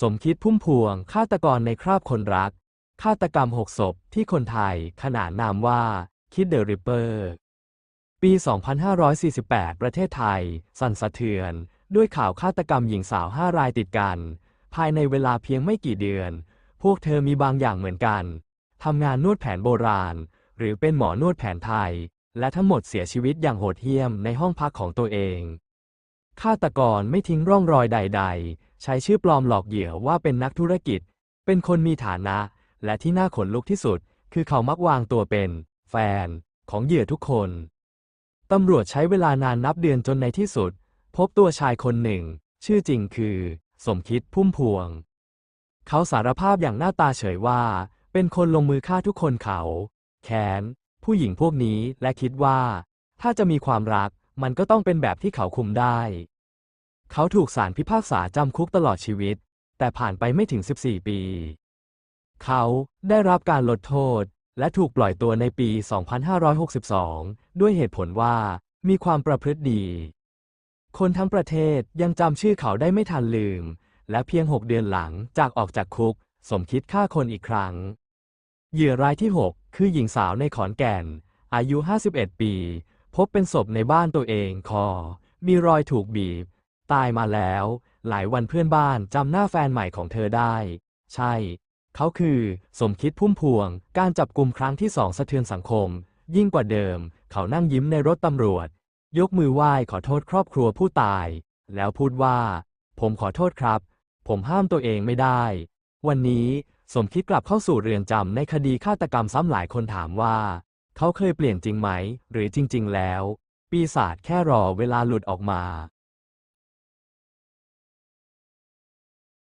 สมคิดพุ่มพวงฆาตกรในคราบคนรัก ฆาตกรรมหกศพที่คนไทยขนานนามว่า คิดเดอะริปเปอร์ ปี 2548 ประเทศไทย สั่นสะเทือน ด้วยข่าวฆาตกรรมหญิงสาว 5 รายติดกัน ภายในเวลาเพียงไม่กี่เดือน พวกเธอมีบางอย่างเหมือนกัน ทำงานนวดแผนโบราณ หรือเป็นหมอนวดแผนไทย และทั้งหมดเสียชีวิตอย่างโหดเหี้ยมในห้องพักของตัวเองฆาตกรไม่ทิ้งร่องรอยใด ๆ ใช้ชื่อปลอมหลอกเหยื่อว่าเป็นนักธุรกิจ เป็นคนมีฐานะ และที่น่าขนลุกที่สุด คือเขามักวางตัวเป็น แฟน ของเหยื่อทุกคน ตำรวจใช้เวลานานนับเดือนจนในที่สุด พบตัวชายคนหนึ่ง ชื่อจริงคือ สมคิดพุ่มพวง เขาสารภาพอย่างหน้าตาเฉยว่า เป็นคนลงมือฆ่าทุกคนเขาแค้นผู้หญิงพวกนี้และคิดว่า ถ้าจะมีความรักมันก็ต้องเป็นแบบที่เขาคุมได้ เขาถูกศาลพิพากษาจำคุกตลอดชีวิต แต่ผ่านไปไม่ถึง 14 ปี เขาได้รับการลดโทษ และถูกปล่อยตัวในปี 2562 ด้วยเหตุผลว่ามีความประพฤติดี คนทั้งประเทศยังจำชื่อเขาได้ไม่ทันลืม และเพียง 6 เดือนหลังจากออกจากคุก สมคิดฆ่าคนอีกครั้ง เหยื่อรายที่ 6 คือหญิงสาวในขอนแก่น อายุ 51 ปี พบเป็นศพในบ้านตัวเองคอ มีรอยถูกบีบ ตายมาแล้ว หลายวันเพื่อนบ้านจำหน้าแฟนใหม่ของเธอได้ ใช่ เขาคือ สมคิดพุ่มพวง การจับกลุ่มครั้งที่สองสะเทือนสังคม ยิ่งกว่าเดิม เขานั่งยิ้มในรถตำรวจ ยกมือไหว้ขอโทษครอบครัวผู้ตาย แล้วพูดว่า ผมขอโทษครับ ผมห้ามตัวเองไม่ได้ วันนี้สมคิดกลับเข้าสู่เรือนจำในคดีฆาตกรรมซ้ำหลายคนถามว่า เขาเคยเปลี่ยนจริงไหม หรือจริง ๆ แล้ว ปีศาจแค่รอเวลาหลุดออกมา